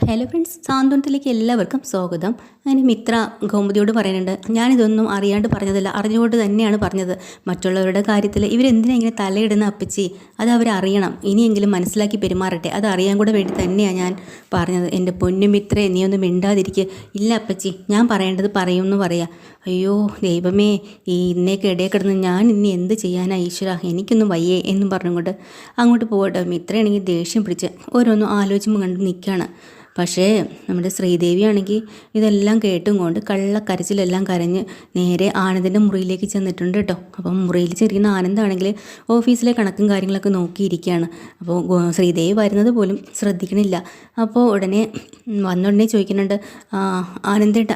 Hello friends സാന്ത്വനത്തിലേക്ക് എല്ലാവർക്കും സ്വാഗതം. അങ്ങനെ മിത്ര ഗോമതിയോട് പറയുന്നുണ്ട് ഞാനിതൊന്നും അറിയാണ്ട് പറഞ്ഞതല്ല അറിഞ്ഞുകൊണ്ട് തന്നെയാണ് പറഞ്ഞത്. മറ്റുള്ളവരുടെ കാര്യത്തിൽ ഇവരെന്തിനാ ഇങ്ങനെ തലയിടുന്ന അപ്പച്ചി? അത് അവരറിയണം. ഇനിയെങ്കിലും മനസ്സിലാക്കി പെരുമാറട്ടെ. അത് അറിയാൻ കൂടെ വേണ്ടി തന്നെയാണ് ഞാൻ പറഞ്ഞത്. എന്റെ പൊന്നും മിത്രേ നീ ഒന്നും മിണ്ടാതിരിക്കുക ഇല്ല അപ്പച്ചി ഞാൻ പറയേണ്ടത് പറയുമെന്ന് പറയാം. അയ്യോ ദൈവമേ ഈ ഇന്നേക്ക് ഇടയിൽ കിടന്ന് ഞാൻ ഇനി എന്ത് ചെയ്യാനാ ഈശ്വര? എനിക്കൊന്നും വയ്യേ എന്നും പറഞ്ഞുകൊണ്ട് അങ്ങോട്ട് പോകട്ടെ മിത്രയാണെങ്കിൽ ദേഷ്യം പിടിച്ച് ഓരോന്നും ആലോചിച്ചും കണ്ട് നിൽക്കുകയാണ് പക്ഷേ നമ്മുടെ ശ്രീദേവി ആണെങ്കിൽ ഇതെല്ലാം കേട്ടും കൊണ്ട് കള്ളക്കരച്ചിലെല്ലാം കരഞ്ഞ് നേരെ ആനന്ദിന്റെ മുറിയിലേക്ക് ചെന്നിട്ടുണ്ട് കേട്ടോ. അപ്പം മുറിയിൽ ചെറിയുന്ന ആനന്ദാണെങ്കിൽ ഓഫീസിലെ കണക്കും കാര്യങ്ങളൊക്കെ നോക്കിയിരിക്കുകയാണ് അപ്പോൾ ശ്രീദേവി വരുന്നത് പോലും ശ്രദ്ധിക്കണില്ല. അപ്പോൾ ഉടനെ വന്നുടനെ ചോദിക്കുന്നുണ്ട് "ആ, ആനന്ദേട്ട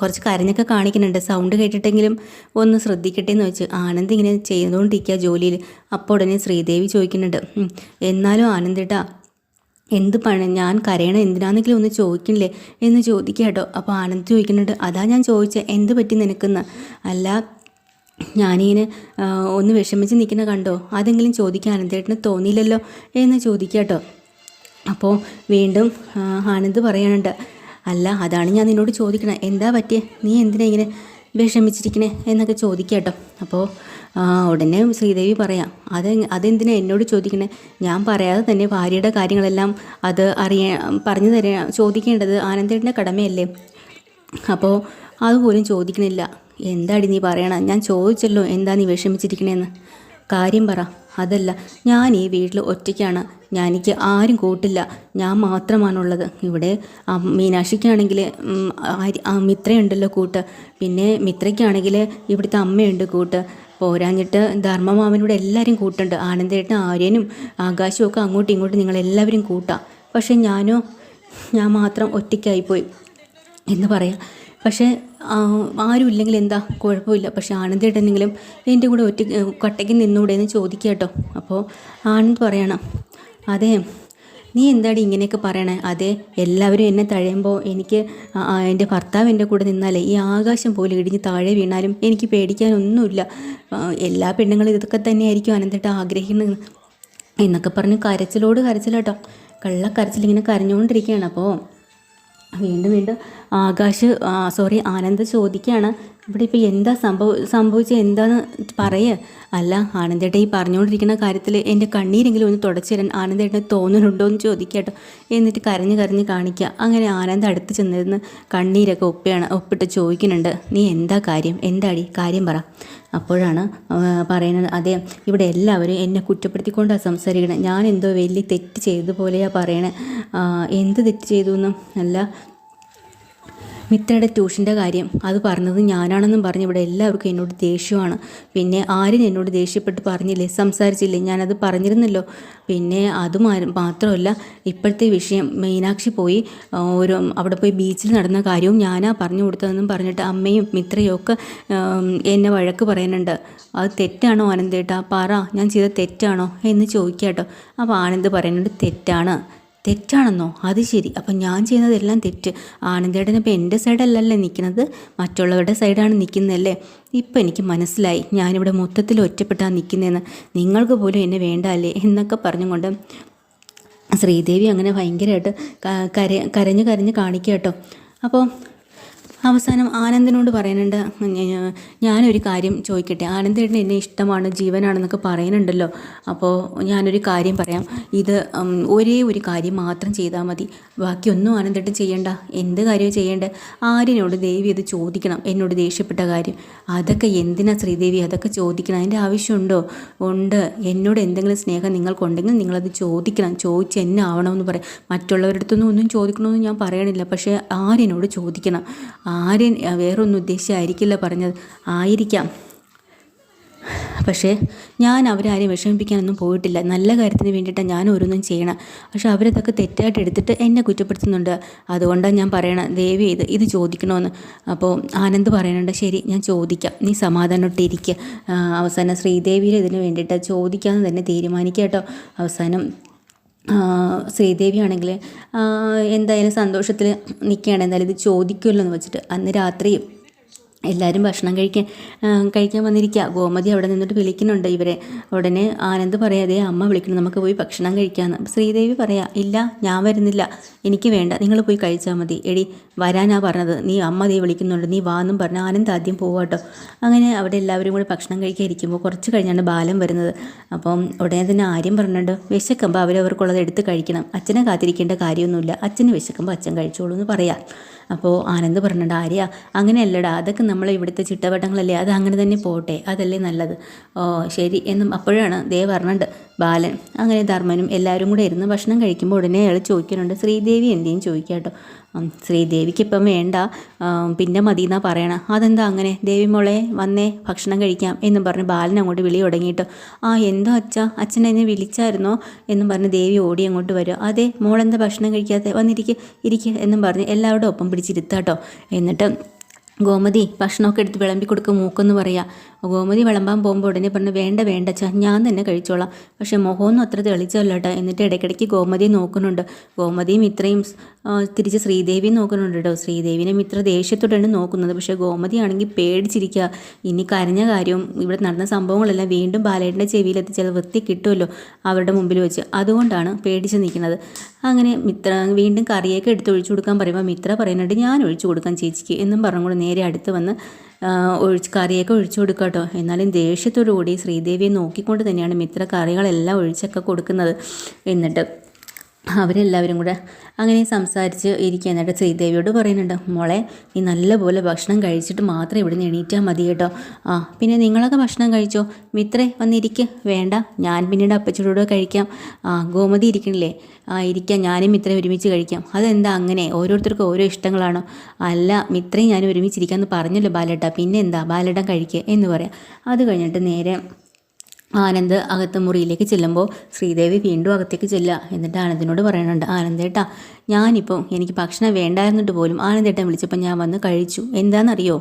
കുറച്ച് കരഞ്ഞൊക്കെ കാണിക്കുന്നുണ്ട്. സൗണ്ട് കേട്ടിട്ടെങ്കിലും ഒന്ന് ശ്രദ്ധിക്കട്ടെ എന്ന് വെച്ച് ആനന്ദ് ഇങ്ങനെ ചെയ്തുകൊണ്ടിരിക്കുക ജോലിയിൽ അപ്പോൾ ഉടനെ ശ്രീദേവി ചോദിക്കുന്നുണ്ട് എന്നാലും ആനന്ദേട്ടാ എന്ത് പണി? ഞാൻ കരയണം എന്തിനാണെങ്കിലും ഒന്ന് ചോദിക്കണില്ലേ? എന്ന് ചോദിക്കുക കേട്ടോ. അപ്പോൾ ആനന്ദ് ചോദിക്കുന്നുണ്ട് അതാ ഞാൻ ചോദിച്ചത് എന്ത് പറ്റി നിനക്കെന്ന്? അല്ല ഞാനിങ്ങനെ ഒന്ന് വിഷമിച്ച് നിൽക്കുന്ന കണ്ടോ? അതെങ്കിലും ചോദിക്കാൻ ആനന്ദേട്ടന് തോന്നിയില്ലല്ലോ എന്ന് ചോദിക്കുക കേട്ടോ. അപ്പോൾ വീണ്ടും ആനന്ദ് പറയാനുണ്ട് അല്ല അതാണ് ഞാൻ നിന്നോട് ചോദിക്കണേ. എന്താ പറ്റിയേ? നീ എന്തിനാ ഇങ്ങനെ വിഷമിച്ചിരിക്കണേ എന്നൊക്കെ ചോദിക്കട്ടോ കേട്ടോ. അപ്പോൾ ഉടനെ ശ്രീദേവി പറയാം അത് അതെന്തിനാ എന്നോട് ചോദിക്കണേ? ഞാൻ പറയാതെ തന്നെ ഭാര്യയുടെ കാര്യങ്ങളെല്ലാം അത് അറിയാ പറഞ്ഞു തരാ ചോദിക്കേണ്ടത് ആനന്ദേട്ടന്റെ കടമയല്ലേ? അപ്പോൾ അതുപോലും ചോദിക്കണില്ല. എന്താടി നീ പറയണ? ഞാൻ ചോദിച്ചല്ലോ എന്താ നീ വിഷമിച്ചിരിക്കണേന്ന്. കാര്യം പറ അതല്ല ഞാൻ ഈ വീട്ടിൽ ഒറ്റയ്ക്കാണ്. ഞാൻ എനിക്ക് ആരും കൂട്ടില്ല. ഞാൻ മാത്രമാണുള്ളത്. ഇവിടെ മീനാക്ഷിക്കാണെങ്കിൽ മിത്രയുണ്ടല്ലോ കൂട്ട്. പിന്നെ മിത്രയ്ക്കാണെങ്കിൽ ഇവിടുത്തെ അമ്മയുണ്ട് കൂട്ട്. പോരാഞ്ഞിട്ട് ധർമ്മമാമനോട് എല്ലാവരും കൂട്ടുണ്ട്. ആനന്ദേട്ടൻ ആര്യനും ആകാശവും ഒക്കെ അങ്ങോട്ടും ഇങ്ങോട്ടും നിങ്ങളെല്ലാവരും കൂട്ടാം. പക്ഷേ ഞാനോ ഞാൻ മാത്രം ഒറ്റയ്ക്കായിപ്പോയി എന്ന് പറയാം. പക്ഷേ ആരും ഇല്ലെങ്കിൽ എന്താ? കുഴപ്പമില്ല. പക്ഷേ ആനന്ദേട്ടെന്നെങ്കിലും എന്റെ കൂടെ ഒറ്റ കട്ടയ്ക്ക് നിന്നൂടെ എന്ന് ചോദിക്കുക കേട്ടോ അപ്പോൾ ആനന്ദ് പറയണം. അതെ. നീ എന്താടി ഇങ്ങനെയൊക്കെ പറയണേ? അതെ എല്ലാവരും എന്നെ തഴയുമ്പോൾ എനിക്ക് എന്റെ ഭർത്താവ് എന്റെ കൂടെ നിന്നാലേ ഈ ആകാശം പോലെ ഇടിഞ്ഞ് താഴെ വീണാലും എനിക്ക് പേടിക്കാനൊന്നുമില്ല. എല്ലാ പെണ്ണുങ്ങളും ഇതൊക്കെ തന്നെയായിരിക്കും അനന്തട്ട് ആഗ്രഹിക്കുന്നത്. എന്നൊക്കെ പറഞ്ഞ് കരച്ചിലോട് കരച്ചിലോട്ടോ. കള്ള കരച്ചിലിങ്ങനെ കരഞ്ഞുകൊണ്ടിരിക്കുകയാണ്. അപ്പോൾ വീണ്ടും വീണ്ടും ആകാശ് സോറി ആനന്ദ് ചോദിക്കുകയാണ്. ഇവിടെ ഇപ്പോൾ എന്താ സംഭവ സംഭവിച്ച എന്താന്ന് പറയുക അല്ല ആനന്ദേട്ട ഈ പറഞ്ഞുകൊണ്ടിരിക്കുന്ന കാര്യത്തിൽ എന്റെ കണ്ണീരെങ്കിലും ഒന്ന് തുടച്ചിടാൻ ആനന്ദേട്ടന് തോന്നുന്നുണ്ടോ എന്ന് ചോദിക്കട്ടോ എന്നിട്ട് കരഞ്ഞ് കരഞ്ഞ് കാണിക്കുക അങ്ങനെ ആനന്ദ് അടുത്ത് ചെന്നിരുന്ന് കണ്ണീരൊക്കെ ഒപ്പിയാണ് ഒപ്പിട്ട് ചോദിക്കുന്നുണ്ട്. നീ എന്താ കാര്യം? എന്താടി? കാര്യം പറ. അപ്പോഴാണ് പറയുന്നത് അതെ ഇവിടെ എല്ലാവരും എന്നെ കുറ്റപ്പെടുത്തിക്കൊണ്ടാണ് സംസാരിക്കണത് ഞാൻ എന്തോ വലിയ തെറ്റ് ചെയ്ത പോലെയാണ് പറയണേ എന്ത് തെറ്റ് ചെയ്തു എന്നും അല്ല മിത്രയുടെ ട്യൂഷന്റെ കാര്യം അത് പറഞ്ഞത് ഞാനാണെന്നും പറഞ്ഞ് ഇവിടെ എല്ലാവർക്കും എന്നോട് ദേഷ്യമാണ്. പിന്നെ ആരും എന്നോട് ദേഷ്യപ്പെട്ട് പറഞ്ഞില്ലേ? സംസാരിച്ചില്ലേ? ഞാനത് പറഞ്ഞിരുന്നല്ലോ. പിന്നെ അത് മാത്രമല്ല ഇപ്പോഴത്തെ വിഷയം മീനാക്ഷി പോയി ഒരു അവിടെ പോയി ബീച്ചിൽ നടന്ന കാര്യവും ഞാനാ പറഞ്ഞു കൊടുത്തതെന്നും പറഞ്ഞിട്ട് അമ്മയും മിത്രയും ഒക്കെ എന്നെ വഴക്ക് പറയുന്നുണ്ട്. അത് തെറ്റാണോ ആനന്ദേട്ടാ പറ ഞാൻ ചെയ്ത തെറ്റാണോ? എന്ന് ചോദിക്കാട്ടോ. അപ്പോൾ ആനന്ദ് പറയുന്നുണ്ട് തെറ്റാണ്. തെറ്റാണെന്നോ? അത് ശരി. അപ്പം ഞാൻ ചെയ്യുന്നതെല്ലാം തെറ്റ്. ആനന്ദേട്ടൻ ഇപ്പം എന്റെ സൈഡല്ലല്ലേ നിൽക്കുന്നത്? മറ്റുള്ളവരുടെ സൈഡാണ് നിൽക്കുന്നതല്ലേ? ഇപ്പം എനിക്ക് മനസ്സിലായി. ഞാനിവിടെ മൊത്തത്തിൽ ഒറ്റപ്പെട്ടാണ് നിൽക്കുന്നതെന്ന്. നിങ്ങൾക്ക് പോലും എന്നെ വേണ്ട അല്ലേ എന്നൊക്കെ പറഞ്ഞുകൊണ്ട് ശ്രീദേവി അങ്ങനെ ഭയങ്കരമായിട്ട് കര കരഞ്ഞ് കരഞ്ഞ് കാണിക്കുക കേട്ടോ. അപ്പോൾ അവസാനം ആനന്ദനോട് പറയുന്നുണ്ട് "ഞ- ഞാനൊരു കാര്യം ചോദിക്കട്ടെ. ആനന്ദേട്ടൻ എന്നെ ഇഷ്ടമാണ് ജീവനാണെന്നൊക്കെ പറയുന്നുണ്ടല്ലോ. അപ്പോൾ ഞാനൊരു കാര്യം പറയാം. ഇത് ഒരേ ഒരു കാര്യം മാത്രം ചെയ്താൽ മതി. ബാക്കിയൊന്നും ആനന്ദേട്ടൻ ചെയ്യണ്ട. എന്ത് കാര്യം ചെയ്യേണ്ടത് ആരിനോട് ദേവി അത് ചോദിക്കണം എന്നോട് ദേഷ്യപ്പെട്ട കാര്യം. അതൊക്കെ എന്തിനാ ശ്രീദേവി? അതൊക്കെ ചോദിക്കണം. അതിന്റെ ആവശ്യമുണ്ടോ? ഉണ്ട്. എന്നോട് എന്തെങ്കിലും സ്നേഹം നിങ്ങൾക്കുണ്ടെങ്കിൽ നിങ്ങളത് ചോദിക്കണം. ചോദിച്ച് എന്നെ ആവണമെന്ന് പറയാം മറ്റുള്ളവരുടെ അടുത്തൊന്നും ഒന്നും ചോദിക്കണമെന്ന് ഞാൻ പറയണില്ല. പക്ഷേ ആര്യനോട് ചോദിക്കണം. ആര്യൻ വേറൊന്നും ഉദ്ദേശിച്ചായിരിക്കില്ല പറഞ്ഞത്. ആയിരിക്കാം. പക്ഷേ ഞാൻ അവരാരെയും വിഷമിപ്പിക്കാനൊന്നും പോയിട്ടില്ല. നല്ല കാര്യത്തിന് വേണ്ടിയിട്ടാണ് ഞാൻ ഓരോന്നും ചെയ്യണം. പക്ഷെ അവരതൊക്കെ തെറ്റായിട്ട് എടുത്തിട്ട് എന്നെ കുറ്റപ്പെടുത്തുന്നുണ്ട്. അതുകൊണ്ടാണ് ഞാൻ പറയണത് ദേവി ഇത് ഇത് ചോദിക്കണമെന്ന് അപ്പോൾ ആനന്ദ് പറയുന്നുണ്ട് ശരി ഞാൻ ചോദിക്കാം. നീ സമാധാനമായിട്ടിരിക്കുക അവസാനം ശ്രീദേവിയിൽ ഇതിന് വേണ്ടിയിട്ട് ചോദിക്കാമെന്ന് തന്നെ തീരുമാനിക്കുക കേട്ടോ അവസാനം ശ്രീദേവി ആണെങ്കിൽ എന്തായാലും സന്തോഷത്തിൽ നിൽക്കുകയാണ്. എന്തായാലും ഇത് ചോദിക്കുമല്ലോ എന്ന് വെച്ചിട്ട്. അന്ന് രാത്രി എല്ലാവരും ഭക്ഷണം കഴിക്കാൻ കഴിക്കാൻ വന്നിരിക്കുക ഗോമതി അവിടെ നിന്നിട്ട് വിളിക്കുന്നുണ്ട് ഇവരെ. ഉടനെ ആനന്ദ് പറയാതെ അമ്മ വിളിക്കണം നമുക്ക് പോയി ഭക്ഷണം കഴിക്കാമെന്ന് ശ്രീദേവി പറയാ ഇല്ല ഞാൻ വരുന്നില്ല. എനിക്ക് വേണ്ട. നിങ്ങൾ പോയി കഴിച്ചാൽ മതി. എടി വരാനാ പറഞ്ഞത്. നീ അമ്മ ദേ വിളിക്കുന്നുണ്ട്. നീ വാ എന്നും പറഞ്ഞ് ആനന്ദ് ആദ്യം പോവാട്ടോ അങ്ങനെ അവിടെ എല്ലാവരും കൂടി ഭക്ഷണം കഴിക്കാൻ ഇരിക്കുമ്പോൾ കുറച്ച് കഴിഞ്ഞാണ് ബാലം വരുന്നത്. അപ്പം ഉടനെ തന്നെ ആര്യം പറഞ്ഞിട്ടുണ്ട് വിശക്കുമ്പോൾ അവരവർക്കുള്ളത് എടുത്ത് കഴിക്കണം. അച്ഛനെ കാത്തിരിക്കേണ്ട കാര്യമൊന്നുമില്ല. അച്ഛന് വിശക്കുമ്പോൾ അച്ഛൻ കഴിച്ചോളൂ എന്ന് പറയാം. അപ്പോൾ ആനന്ദ് പറഞ്ഞിട്ടുണ്ട് ആര്യ അങ്ങനെയല്ലടാ. അതൊക്കെ നമ്മൾ ഇവിടുത്തെ ചിട്ടവട്ടങ്ങളല്ലേ? അത് അങ്ങനെ തന്നെ പോട്ടെ. അതല്ലേ നല്ലത്. ഓ ശരി. എന്നും അപ്പോഴാണ് ദേ പറഞ്ഞിട്ട് ബാലൻ. അങ്ങനെ ധർമ്മനും എല്ലാവരും കൂടെ ഇരുന്ന് ഭക്ഷണം കഴിക്കുമ്പോൾ ഉടനെ അയാൾ ചോദിക്കുന്നുണ്ട് ശ്രീദേവി എന്തെയും ചോദിക്കാം കേട്ടോ ശ്രീദേവിക്ക് ഇപ്പം വേണ്ട. പിന്നെ മതി എന്നാ പറയണം. അതെന്താ അങ്ങനെ? ദേവി മോളെ വന്നേ ഭക്ഷണം കഴിക്കാം. എന്നും പറഞ്ഞ് ബാലൻ അങ്ങോട്ട് വിളി തുടങ്ങിയിട്ട് ആ എന്തോ അച്ഛ? അച്ഛൻ എന്നെ വിളിച്ചായിരുന്നോ? എന്നും പറഞ്ഞ് ദേവി ഓടി അങ്ങോട്ട് വരും അതെ മോളെന്താ ഭക്ഷണം കഴിക്കാതെ വന്നിരിക്കുക ഇരിക്കുക എന്നും പറഞ്ഞ് എല്ലാവരുടെ ഒപ്പം പിടിച്ചിരുത്താട്ടോ എന്നിട്ട് ഗോമതി ഭക്ഷണമൊക്കെ എടുത്ത് വിളമ്പി കൊടുക്കുക മൂക്കെന്ന് പറയാ. ഗോമതി വിളമ്പാൻ പോകുമ്പോൾ ഉടനെ പറഞ്ഞു വേണ്ട വേണ്ട ചാ ഞാൻ തന്നെ കഴിച്ചോളാം. പക്ഷേ മുഖമൊന്നും അത്ര തെളിച്ചല്ല കേട്ടോ എന്നിട്ട് ഇടയ്ക്കിടയ്ക്ക് ഗോമതി നോക്കുന്നുണ്ട്. ഗോമതിയും ഇത്രയും തിരിച്ച് ശ്രീദേവിയും നോക്കുന്നുണ്ട് കേട്ടോ ശ്രീദേവിനെ മിത്ര ദേഷ്യത്തോടെയാണ് നോക്കുന്നത്. പക്ഷേ ഗോമതി ആണെങ്കിൽ പേടിച്ചിരിക്കുക ഇനി കരഞ്ഞ കാര്യവും ഇവിടെ നടന്ന സംഭവങ്ങളെല്ലാം വീണ്ടും ബാലേട്ടന്റെ ചെവിയിലെത്തി ചില വൃത്തി കിട്ടുമല്ലോ അവരുടെ മുമ്പിൽ വെച്ച്. അതുകൊണ്ടാണ് പേടിച്ച് നിൽക്കുന്നത്. അങ്ങനെ മിത്ര വീണ്ടും കറിയൊക്കെ എടുത്ത് ഒഴിച്ചു കൊടുക്കാൻ പറയുമ്പോൾ മിത്ര പറയുന്നുണ്ട് ഞാൻ ഒഴിച്ചു കൊടുക്കാൻ ചേച്ചിക്ക് എന്നും പറഞ്ഞുകൊണ്ട് നേരെ അടുത്ത് വന്ന് ഒഴിച്ച് കറിയൊക്കെ ഒഴിച്ചു കൊടുക്കുക കേട്ടോ. എന്നാലും ദേഷ്യത്തോടു കൂടി ശ്രീദേവിയെ നോക്കിക്കൊണ്ട് തന്നെയാണ് മിത്ര കറികളെല്ലാം ഒഴിച്ചൊക്കെ കൊടുക്കുന്നത്. എന്നിട്ട് അവരെല്ലാവരും കൂടെ അങ്ങനെ സംസാരിച്ച് ഇരിക്കുക എന്നിട്ട് ശ്രീദേവിയോട് പറയുന്നുണ്ട് മോളെ നീ നല്ലപോലെ ഭക്ഷണം കഴിച്ചിട്ട് മാത്രം ഇവിടുന്ന് എണീറ്റാൽ മതി കേട്ടോ. ആ പിന്നെ നിങ്ങളൊക്കെ ഭക്ഷണം കഴിച്ചോ? മിത്രേ വന്നിരിക്ക്. വേണ്ട ഞാൻ പിന്നീട് അപ്പച്ചൂടോട് കഴിക്കാം. ആ ഗോമതി ഇരിക്കണില്ലേ? ആ ഇരിക്കാം. ഞാനും മിത്രയും ഒരുമിച്ച് കഴിക്കാം. അതെന്താ അങ്ങനെ? ഓരോരുത്തർക്കും ഓരോ ഇഷ്ടങ്ങളാണ്. അല്ല മിത്രയും ഞാനും ഒരുമിച്ചിരിക്കാമെന്ന് പറഞ്ഞല്ലോ ബാലേട്ട. പിന്നെ എന്താ ബാലേട്ടൻ കഴിക്കുക എന്ന് പറയാം. അത് കഴിഞ്ഞിട്ട് നേരെ ആനന്ദ് അകത്ത് മുറിയിലേക്ക് ചെല്ലുമ്പോൾ ശ്രീദേവി വീണ്ടും അകത്തേക്ക് ചെല്ലുക. എന്നിട്ട് ആനന്ദിനോട് പറയുന്നുണ്ട് ആനന്ദേട്ടാ ഞാനിപ്പോൾ എനിക്ക് ഭക്ഷണം വേണ്ടായിരുന്നിട്ട് പോലും ആനന്ദേട്ടൻ വിളിച്ചപ്പോൾ ഞാൻ വന്ന് കഴിച്ചു. എന്താണെന്നറിയോ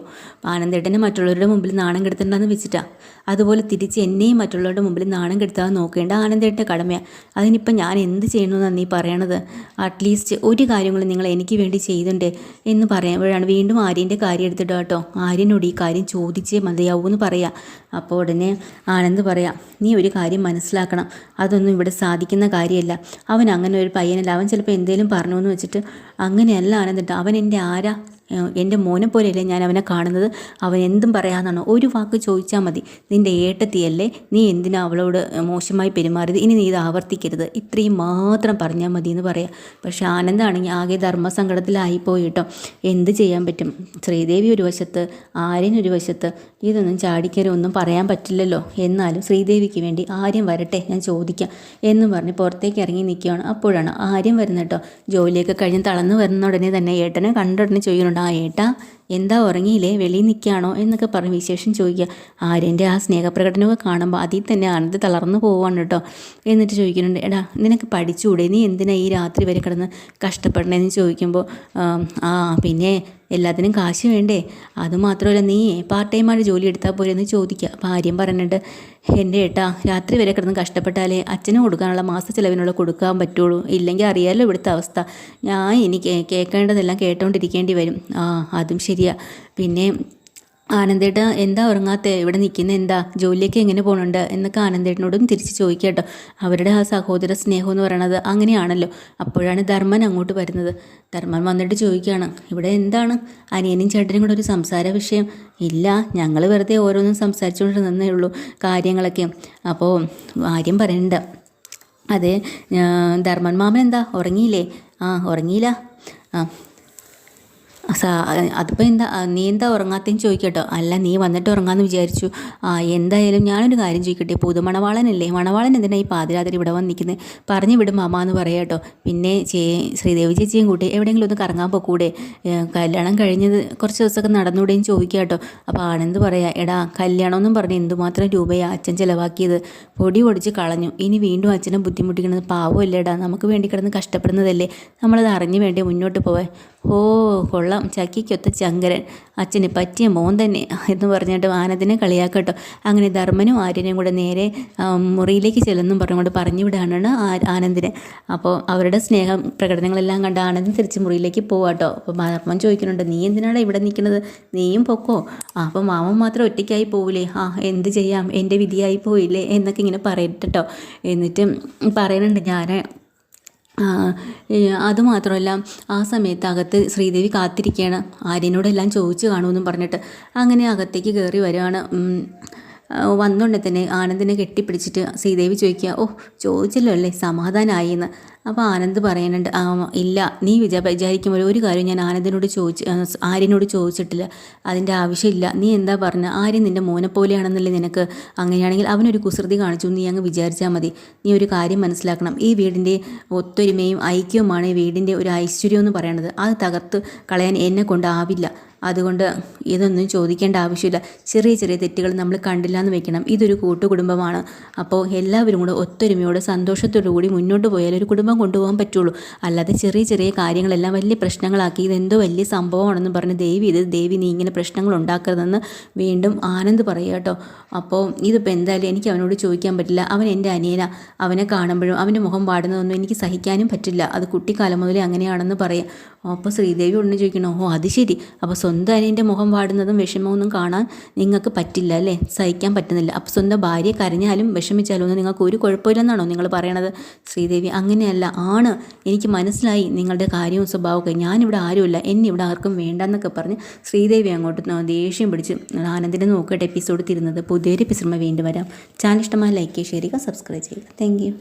ആനന്ദേട്ടനെ മറ്റുള്ളവരുടെ മുമ്പിൽ നാണം കെടുത്തണ്ടെന്ന് വെച്ചിട്ടാ. അതുപോലെ തിരിച്ച് എന്നെയും മറ്റുള്ളവരുടെ മുമ്പിൽ നാണം കെടുത്താതെ നോക്കേണ്ട ആനന്ദേട്ടന്റെ കടമയാണ് അതിനിപ്പോൾ ഞാൻ എന്ത് ചെയ്യണമെന്നാണ് നീ പറയണത്? അറ്റ്ലീസ്റ്റ് ഒരു കാര്യങ്ങളും നിങ്ങൾ എനിക്ക് വേണ്ടി ചെയ്തിട്ടുണ്ട് എന്ന് പറയുമ്പോഴാണ് വീണ്ടും ആര്യന്റെ കാര്യം എടുത്തിട്ട് കേട്ടോ. ആര്യനോട് ഈ കാര്യം ചോദിച്ചേ മതിയാവൂ എന്ന് പറയാം. അപ്പോൾ ഉടനെ ആനന്ദ് പറയാം നീ ഒരു കാര്യം മനസ്സിലാക്കണം. അതൊന്നും ഇവിടെ സാധിക്കുന്ന കാര്യമല്ല അവൻ അങ്ങനെ ഒരു പയ്യനല്ല. അവൻ ചിലപ്പോൾ എന്തെങ്കിലും പറഞ്ഞു എന്ന് വെച്ചിട്ട് അങ്ങനെയല്ല ആനന്ദിട്ട് അവൻ എന്റെ ആരാ? എന്റെ മോനെ പോലെയല്ലേ ഞാൻ അവനെ കാണുന്നത്? അവൻ എന്തും പറയാമെന്നാണ്. ഒരു വാക്ക് ചോദിച്ചാൽ മതി. നിന്റെ ഏട്ടത്തിയല്ലേ? നീ എന്തിനാ അവളോട് മോശമായി പെരുമാറിയത്? ഇനി നീ ഇത് ആവർത്തിക്കരുത്. ഇത്രയും മാത്രം പറഞ്ഞാൽ മതി എന്ന് പറയാം. പക്ഷേ ആനന്ദാണെങ്കിൽ ആകെ ധർമ്മസങ്കടത്തിലായിപ്പോയിട്ടോ എന്ത് ചെയ്യാൻ പറ്റും? ശ്രീദേവി ഒരു വശത്ത് ആര്യൻ ഒരു വശത്ത് ഇതൊന്നും ചാടിക്കരൊന്നും പറയാൻ പറ്റില്ലല്ലോ. എന്നാലും ശ്രീദേവിക്ക് വേണ്ടി ആര്യം വരട്ടെ ഞാൻ ചോദിക്കാം എന്നും പറഞ്ഞ് പുറത്തേക്ക് ഇറങ്ങി നിൽക്കുകയാണ്. അപ്പോഴാണ് ആര്യം വരുന്നത് ജോലിയൊക്കെ കഴിഞ്ഞ് തളർന്നു വരുന്ന ഉടനെ തന്നെ ഏട്ടനെ കണ്ട ഉടനെ ചോദിക്കുന്നുണ്ട് ആ ഏട്ടാ എന്താ ഉറങ്ങിയില്ലേ? വെളിയിൽ നിൽക്കുകയാണോ? എന്നൊക്കെ പറഞ്ഞ് വിശേഷം ചോദിക്കുക. ആര്യന്റെ ആ സ്നേഹപ്രകടനമൊക്കെ കാണുമ്പോൾ അതിൽ തന്നെ ആനന്ദ് തളർന്നു പോവാണ് കേട്ടോ എന്നിട്ട് ചോദിക്കുന്നുണ്ട് എടാ നിനക്ക് പഠിച്ചുകൂടെ നീ എന്തിനാ ഈ രാത്രി വരെ കിടന്ന് കഷ്ടപ്പെടണേന്ന് ചോദിക്കുമ്പോൾ? ആ പിന്നെ എല്ലാത്തിനും കാശ് വേണ്ടേ? അതുമാത്രമല്ല നീ പാർട്ട് ടൈമായിട്ട് ജോലി എടുത്താൽ പോലെ എന്ന് ചോദിക്കുക. അപ്പോൾ ആര്യം എന്റെ ഏട്ടാ രാത്രി വരെ കിടന്ന് കഷ്ടപ്പെട്ടാലേ അച്ഛന് കൊടുക്കാനുള്ള മാസ ചിലവിനുള്ള കൊടുക്കാൻ പറ്റുള്ളൂ. ഇല്ലെങ്കിൽ അറിയാമല്ലോ ഇവിടുത്തെ അവസ്ഥ. ഞാൻ ഇനി കേൾക്കേണ്ടതെല്ലാം കേട്ടോണ്ടിരിക്കേണ്ടി വരും. ആ അതും ശരിയാ. പിന്നെ ആനന്ദേട്ട എന്താ ഉറങ്ങാത്ത? ഇവിടെ നിൽക്കുന്ന എന്താ? ജോലിയൊക്കെ എങ്ങനെ പോകുന്നുണ്ട് എന്നൊക്കെ ആനന്ദേട്ടനോടും തിരിച്ച് ചോദിക്കുക കേട്ടോ. അവരുടെ ആ സഹോദര സ്നേഹം എന്ന് പറയണത് അങ്ങനെയാണല്ലോ. അപ്പോഴാണ് ധർമ്മൻ അങ്ങോട്ട് വരുന്നത്. ധർമ്മൻ വന്നിട്ട് ചോദിക്കുകയാണ് ഇവിടെ എന്താണ്? അനിയനും ചേട്ടനും കൂടെ ഒരു സംസാര വിഷയം. ഇല്ല ഞങ്ങൾ വെറുതെ ഓരോന്നും സംസാരിച്ചുകൊണ്ട് നിന്നേ ഉള്ളൂ കാര്യങ്ങളൊക്കെ. അപ്പോൾ ആര്യം പറയണ്ട. അതെ ധർമ്മൻ മാമൻ എന്താ? ഉറങ്ങിയില്ലേ? ആ ഉറങ്ങിയില്ല. ആ അതിപ്പോൾ എന്താ നീ എന്താ ഉറങ്ങാത്തേന്ന് ചോദിക്കട്ടോ. അല്ല നീ വന്നിട്ട് ഉറങ്ങാമെന്ന് വിചാരിച്ചു. ആ എന്തായാലും ഞാനൊരു കാര്യം ചോദിക്കട്ടെ. പുതുമണവാളനല്ലേ? മണവാളൻ എന്തിനാ ഈ പാതിരാത്രി ഇവിടെ വന്നിരിക്കുന്നത് പറഞ്ഞു വിടും മാമ എന്ന് പറയാം കേട്ടോ. പിന്നെ ചേ ശ്രീദേവി ചേച്ചിയും കൂട്ടി എവിടെയെങ്കിലും ഒന്ന് കറങ്ങാൻ പോക്കൂടെ? കല്യാണം കഴിഞ്ഞത് കുറച്ച് ദിവസമൊക്കെ നടന്നുകൂടെയും ചോദിക്കുക കേട്ടോ. അപ്പോൾ ആണെന്ന് പറയാ? എടാ കല്യാണം എന്നും പറഞ്ഞ് എന്തുമാത്രം രൂപയാ അച്ഛൻ ചിലവാക്കിയത്? പൊടി പൊടിച്ച് കളഞ്ഞു. ഇനി വീണ്ടും അച്ഛനെ ബുദ്ധിമുട്ടിക്കുന്നത് പാവമല്ലേടാ നമുക്ക് വേണ്ടി കിടന്ന് കഷ്ടപ്പെടുന്നതല്ലേ? നമ്മളത് അറിഞ്ഞു വേണ്ടി മുന്നോട്ട് പോവാൻ? ഓ കൊള്ളാം. ചക്കിക്കൊത്ത ചങ്കരൻ. അച്ഛന് പറ്റിയ മോൻ തന്നെ എന്ന് പറഞ്ഞിട്ട് ആനന്ദിനെ കളിയാക്കട്ടോ. അങ്ങനെ ധർമ്മനും ആര്യനും കൂടെ നേരെ മുറിയിലേക്ക് ചെല്ലുന്നും പറഞ്ഞുകൊണ്ട് പറഞ്ഞു വിടാനാണ് ആനന്ദിനെ. അപ്പോൾ അവരുടെ സ്നേഹം പ്രകടനങ്ങളെല്ലാം കണ്ട് ആനന്ദൻ തിരിച്ച് മുറിയിലേക്ക് പോവാട്ടോ. അപ്പോൾ ധർമ്മൻ ചോദിക്കുന്നുണ്ട് നീ എന്തിനാണ് ഇവിടെ നിൽക്കുന്നത്? നീയും പൊക്കോ? ആ അപ്പോൾ മാമൻ മാത്രം ഒറ്റയ്ക്കായി പോവില്ലേ ആ എന്ത് ചെയ്യാം? എന്റെ വിധിയായി പോയില്ലേ? എന്നൊക്കെ ഇങ്ങനെ പറയട്ടോ എന്നിട്ട് പറയുന്നുണ്ട് ഞാൻ അതുമാത്രമല്ല ആ സമയത്ത് അകത്ത് ശ്രീദേവി കാത്തിരിക്കുകയാണ്. ആര്യനോടെല്ലാം ചോദിച്ചു കാണുമെന്നും പറഞ്ഞിട്ട് അങ്ങനെ അകത്തേക്ക് കയറി വരുവാണ് വന്നുകൊണ്ട് തന്നെ ആനന്ദിനെ കെട്ടിപ്പിടിച്ചിട്ട് ശ്രീദേവി ചോദിക്കുക ഓ ചോദിച്ചല്ലോ അല്ലേ? സമാധാനമായി എന്ന്. അപ്പോൾ ആനന്ദ് പറയുന്നുണ്ട് "ആ, ഇല്ല നീ വിചാ വിചാരിക്കുമ്പോൾ ഒരു കാര്യം ഞാൻ ആനന്ദിനോട് ചോദിച്ച് ആര്യനോട് ചോദിച്ചിട്ടില്ല. അതിന്റെ ആവശ്യമില്ല. നീ എന്താ പറഞ്ഞ? ആര്യൻ നിന്റെ മോനെ പോലെയാണെന്നല്ലേ നിനക്ക് അങ്ങനെയാണെങ്കിൽ അവനൊരു കുസൃതി കാണിച്ചു നീ അങ്ങ് വിചാരിച്ചാൽ മതി. നീ ഒരു കാര്യം മനസ്സിലാക്കണം. ഈ വീടിന്റെ ഒത്തൊരുമയും ഐക്യവുമാണ് ഈ വീടിന്റെ ഒരു ഐശ്വര്യം എന്ന് പറയുന്നത്. അത് തകർത്ത് കളയാൻ എന്നെ കൊണ്ടാവില്ല. അതുകൊണ്ട് ഇതൊന്നും ചോദിക്കേണ്ട ആവശ്യമില്ല. ചെറിയ ചെറിയ തെറ്റുകൾ നമ്മൾ കണ്ടില്ല എന്ന് വെക്കണം. ഇതൊരു കൂട്ടുകുടുംബമാണ്. അപ്പോൾ എല്ലാവരും കൂടെ ഒത്തൊരുമയോടെ സന്തോഷത്തോടു കൂടി മുന്നോട്ട് പോയാൽ ഒരു കുടുംബം കൊണ്ടുപോകാൻ പറ്റുള്ളൂ. അല്ലാതെ ചെറിയ ചെറിയ കാര്യങ്ങളെല്ലാം വലിയ പ്രശ്നങ്ങളാക്കി ഇതെന്തോ വലിയ സംഭവമാണെന്ന് പറഞ്ഞ് ദേവി ഇത് ദേവി നീ ഇങ്ങനെ പ്രശ്നങ്ങൾ ഉണ്ടാക്കരുതെന്ന് വീണ്ടും ആനന്ദ് പറയുക കേട്ടോ. അപ്പോൾ ഇതിപ്പോൾ എന്തായാലും എനിക്ക് അവനോട് ചോദിക്കാൻ പറ്റില്ല. അവൻ എന്റെ അനിയന. അവനെ കാണുമ്പോഴും അവന്റെ മുഖം പാടുന്നതൊന്നും എനിക്ക് സഹിക്കാനും പറ്റില്ല. അത് കുട്ടിക്കാലം മുതലേ അങ്ങനെയാണെന്ന് പറയാം. അപ്പോൾ ശ്രീദേവി ഉടനെ ചോദിക്കണോ ഓ അത് ശരി. അപ്പോൾ സ്വന്തം അനിയന്റെ മുഖം വാടുന്നതും വിഷമമൊന്നും കാണാൻ നിങ്ങൾക്ക് പറ്റില്ല അല്ലേ? സഹിക്കാൻ പറ്റുന്നില്ല. അപ്പോൾ സ്വന്തം ഭാര്യ കരഞ്ഞാലും വിഷമിച്ചാലും ഒന്നും നിങ്ങൾക്ക് ഒരു കുഴപ്പമില്ലെന്നാണോ നിങ്ങൾ പറയണത്? ശ്രീദേവി അങ്ങനെയല്ല. ആണ്. എനിക്ക് മനസ്സിലായി നിങ്ങളുടെ കാര്യവും സ്വഭാവമൊക്കെ. ഞാനിവിടെ ആരുമില്ല. എന്നെ ഇവിടെ ആർക്കും വേണ്ടെന്നൊക്കെ പറഞ്ഞ് ശ്രീദേവി അങ്ങോട്ട് ദേഷ്യം പിടിച്ച് ആനന്ദിനെ നോക്കിയിട്ട് എപ്പിസോഡ് തിരുന്നത് പുതിയൊരു എപ്പിസോഡ് വീണ്ടും വരാം. ചാനൽ ഇഷ്ടമായ ലൈക്ക് ചെയ്യുക സബ്സ്ക്രൈബ് ചെയ്യുക താങ്ക്